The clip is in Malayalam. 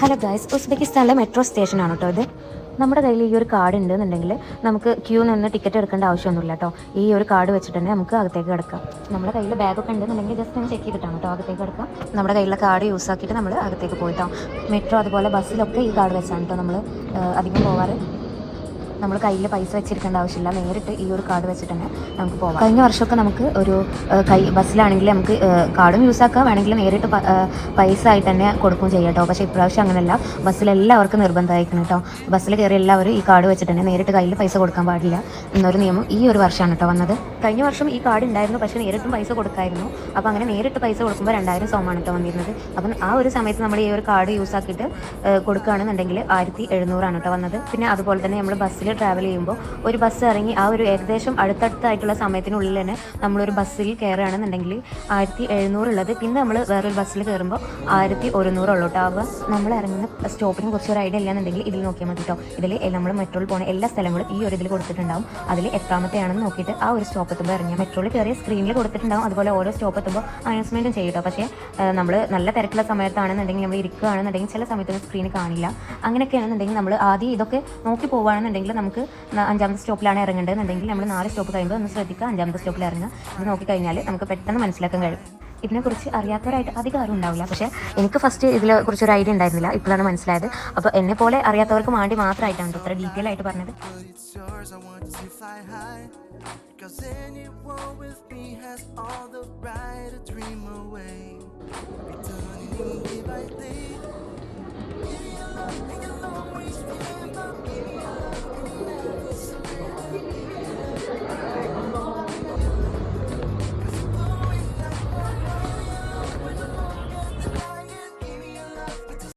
ഹലോ ഗൈസ് ഉസ്ബെക്കിസ്ഥാനിലെ മെട്രോ സ്റ്റേഷനാണ് കേട്ടോ ഇത്. നമ്മുടെ കയ്യിൽ ഈ ഒരു കാർഡ് ഉണ്ടെന്നുണ്ടെങ്കിൽ നമുക്ക് ക്യൂ നിന്ന് ടിക്കറ്റ് എടുക്കേണ്ട ആവശ്യമൊന്നുമില്ല കേട്ടോ ഈ ഒരു കാർഡ് വെച്ചിട്ട് തന്നെ നമുക്ക് അകത്തേക്ക് കിടക്കാം. നമ്മുടെ കയ്യിൽ ബാഗൊക്കെ ഉണ്ടെന്നുണ്ടെങ്കിൽ ജസ്റ്റ് ഒന്ന് ചെക്ക് ചെയ്തിട്ടാണ് കേട്ടോ അകത്തേക്ക് കിടക്കാം നമ്മുടെ കയ്യിലുള്ള കാർഡ് യൂസ് ആക്കിയിട്ട് നമ്മൾ അകത്തേക്ക് പോയിട്ടോ മെട്രോ അതുപോലെ ബസ്സിലൊക്കെ ഈ കാർഡ് വെച്ചാണ് കേട്ടോ നമ്മൾ അധികം പോവാറ്. നമ്മൾ കയ്യിൽ പൈസ വെച്ചിരിക്കേണ്ട ആവശ്യമില്ല. നേരിട്ട് ഈ ഒരു കാർഡ് വെച്ചിട്ട് തന്നെ നമുക്ക് പോകാം കഴിഞ്ഞ വർഷമൊക്കെ നമുക്ക് ഒരു കൈ ബസ്സിലാണെങ്കിൽ നമുക്ക് കാർഡും യൂസ് ആക്കാം. വേണമെങ്കിൽ നേരിട്ട് പൈസ ആയിട്ട് തന്നെ കൊടുക്കും ചെയ്യാം കേട്ടോ പക്ഷേ ഇപ്രാവശ്യം അങ്ങനെയല്ല. ബസ്സിൽ എല്ലാവർക്കും നിർബന്ധമായിരിക്കണം കേട്ടോ ബസ്സിൽ കയറി എല്ലാവരും ഈ കാർഡ് വെച്ചിട്ട് തന്നെ നേരിട്ട് കയ്യിൽ പൈസ കൊടുക്കാൻ പാടില്ല എന്നൊരു നിയമം ഈ ഒരു വർഷമാണ് കേട്ടോ വന്നത്. കഴിഞ്ഞ വർഷം ഈ കാർഡ് ഉണ്ടായിരുന്നു. പക്ഷേ നേരിട്ടും പൈസ കൊടുക്കായിരുന്നു. അപ്പോൾ അങ്ങനെ നേരിട്ട് പൈസ കൊടുക്കുമ്പോൾ രണ്ടായിരം സോമാണ് കേട്ടോ വന്നിരുന്നത്. അപ്പം ആ ഒരു സമയത്ത് നമ്മൾ ഈ ഒരു കാർഡ് യൂസ് ആക്കിയിട്ട് കൊടുക്കുകയാണെന്നുണ്ടെങ്കിൽ ആയിരത്തി എഴുന്നൂറാണ് കേട്ടോ വന്നത്. പിന്നെ അതുപോലെ തന്നെ നമ്മൾ ബസ്സിൽ ട്രാവൽ ചെയ്യുമ്പോൾ ഒരു ബസ് ഇറങ്ങി ആ ഒരു ഏകദേശം അടുത്തടുത്തായിട്ടുള്ള സമയത്തിനുള്ളിൽ തന്നെ നമ്മളൊരു ബസ്സിൽ കയറുകയാണെന്നുണ്ടെങ്കിൽ ആയിരത്തി എഴുന്നൂറുള്ളത് പിന്നെ നമ്മൾ വേറൊരു ബസ്സിൽ കയറുമ്പോൾ ആയിരത്തി ഒരുന്നൂറുള്ളൂ കേട്ടോ അപ്പോൾ നമ്മൾ ഇറങ്ങുന്ന സ്റ്റോപ്പിന് കുറിച്ച് ഒരു ഐഡിയ ഇല്ലാന്നുണ്ടെങ്കിൽ ഇതിൽ നോക്കിയാൽ മതി കേട്ടോ ഇതിൽ നമ്മൾ മെട്രോയിൽ പോകുന്ന എല്ലാ സ്ഥലങ്ങളും ഈ ഒരു ഇതിൽ കൊടുത്തിട്ടുണ്ടാവും. അതിൽ എത്രാമത്തെയാണെന്ന് നോക്കിയിട്ട് ആ ഒരു സ്റ്റോപ്പ് എത്തുമ്പോൾ ഇറങ്ങിയ മെട്രോയിൽ കയറിയ സ്ക്രീനിൽ കൊടുത്തിട്ടുണ്ടാവും. അതുപോലെ ഓരോ സ്റ്റോപ്പ് എത്തുമ്പോൾ അനൗൺസ്മെന്റും ചെയ്യും പക്ഷേ നമ്മൾ നല്ല തിരക്കുള്ള സമയത്താണെന്നുണ്ടെങ്കിൽ നമ്മൾ ഇരിക്കുകയാണെന്നുണ്ടെങ്കിൽ ചില സമയത്തൊന്നും സ്ക്രീൻ കാണില്ല അങ്ങനെയൊക്കെയാണെന്നുണ്ടെങ്കിൽ നമ്മൾ ആദ്യം ഇതൊക്കെ നോക്കി പോകുകയാണെന്നുണ്ടെങ്കിൽ നമുക്ക് അഞ്ചാമത്തെ സ്റ്റോപ്പിലാണ് ഇറങ്ങേണ്ടതെന്നുണ്ടെങ്കിൽ നമ്മൾ നാല് സ്റ്റോപ്പ് കഴിയുമ്പോൾ ഒന്ന് ശ്രദ്ധിക്കുക അഞ്ചാമത്തെ സ്റ്റോപ്പിൽ ഇറങ്ങുക അത് നോക്കിക്കഴിഞ്ഞാൽ നമുക്ക് പെട്ടെന്ന് മനസ്സിലാക്കാൻ കഴിയും ഇതിനെക്കുറിച്ച് അറിയാത്തവരായിട്ട് അധികം ആരും ഉണ്ടാവില്ല പക്ഷേ എനിക്ക് ഫസ്റ്റ് ഇതിനെക്കുറിച്ച് ഒരു ഐഡിയ ഉണ്ടായിരുന്നില്ല ഇപ്പോഴാണ് മനസ്സിലായത് അപ്പോൾ എന്നെ പോലെ അറിയാത്തവർക്ക് വേണ്ടി മാത്രമായിട്ടാണ് ഇത്ര ഡീറ്റെയിൽ ആയിട്ട് പറഞ്ഞത് anyone with me has all the right to dream away. Returning.